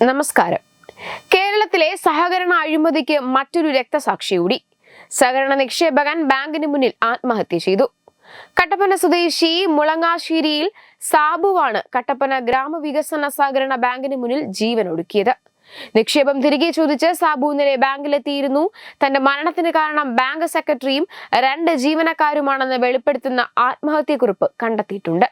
നമസ്കാരം. കേരളത്തിലെ സഹകരണ അഴിമതിക്ക് മറ്റൊരു രക്തസാക്ഷി കൂടി സഹകരണ നിക്ഷേപകൻ ബാങ്കിന് മുന്നിൽ ആത്മഹത്യ ചെയ്തു. കട്ടപ്പന സ്വദേശി മുളങ്ങാശ്ശേരിയിൽ സാബുവാണ് കട്ടപ്പന ഗ്രാമവികസന സഹകരണ ബാങ്കിന് മുന്നിൽ ജീവൻ ഒടുക്കിയത്. നിക്ഷേപം തിരികെ ചോദിച്ച് സാബു ഇന്നലെ ബാങ്കിലെത്തിയിരുന്നു. തന്റെ മരണത്തിന് കാരണം ബാങ്ക് സെക്രട്ടറിയും രണ്ട് ജീവനക്കാരുമാണെന്ന് വെളിപ്പെടുത്തുന്ന ആത്മഹത്യക്കുറിപ്പ് കണ്ടെത്തിയിട്ടുണ്ട്.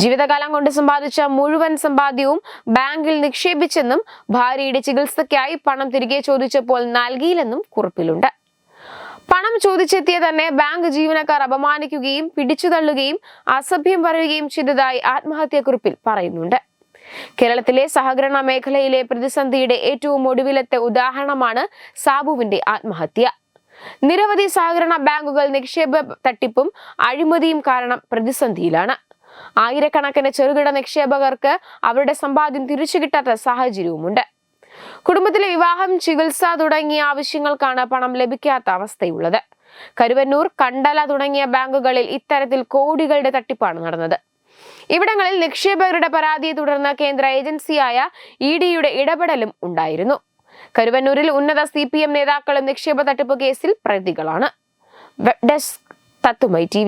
ജീവിതകാലം കൊണ്ട് സമ്പാദിച്ച മുഴുവൻ സമ്പാദ്യവും ബാങ്കിൽ നിക്ഷേപിച്ചെന്നും ഭാര്യയുടെ ചികിത്സയ്ക്കായി പണം തിരികെ ചോദിച്ചപ്പോൾ നൽകിയില്ലെന്നും കുറിപ്പിലുണ്ട്. പണം ചോദിച്ചെത്തിയ തന്നെ ബാങ്ക് ജീവനക്കാർ അപമാനിക്കുകയും പിടിച്ചു തള്ളുകയും അസഭ്യം പറയുകയും ചെയ്തതായി ആത്മഹത്യാക്കുറിപ്പിൽ പറയുന്നുണ്ട്. കേരളത്തിലെ സഹകരണ മേഖലയിലെ പ്രതിസന്ധിയുടെ ഏറ്റവും ഒടുവിലത്തെ ഉദാഹരണമാണ് സാബുവിന്റെ ആത്മഹത്യ. നിരവധി സഹകരണ ബാങ്കുകൾ നിക്ഷേപ തട്ടിപ്പും അഴിമതിയും കാരണം പ്രതിസന്ധിയിലാണ്. ആയിരക്കണക്കിന് ചെറുകിട നിക്ഷേപകർക്ക് അവരുടെ സമ്പാദ്യം തിരിച്ചു കിട്ടാത്ത സാഹചര്യവുമുണ്ട്. കുടുംബത്തിലെ വിവാഹം ചികിത്സ തുടങ്ങിയ ആവശ്യങ്ങൾക്കാണ് പണം ലഭിക്കാത്ത അവസ്ഥയുള്ളത്. കരുവന്നൂർ കണ്ടല തുടങ്ങിയ ബാങ്കുകളിൽ ഇത്തരത്തിൽ കോടികളുടെ തട്ടിപ്പാണ് നടന്നത്. ഇവിടങ്ങളിൽ നിക്ഷേപകരുടെ പരാതിയെ തുടർന്ന് കേന്ദ്ര ഏജൻസിയായ ഇ ഡിയുടെ ഇടപെടലും ഉണ്ടായിരുന്നു. കരുവന്നൂരിൽ ഉന്നത സി പി എം നേതാക്കളും നിക്ഷേപ തട്ടിപ്പ് കേസിൽ പ്രതികളാണ്. വെബ് ഡെസ്ക് തത്തുമൈ ടി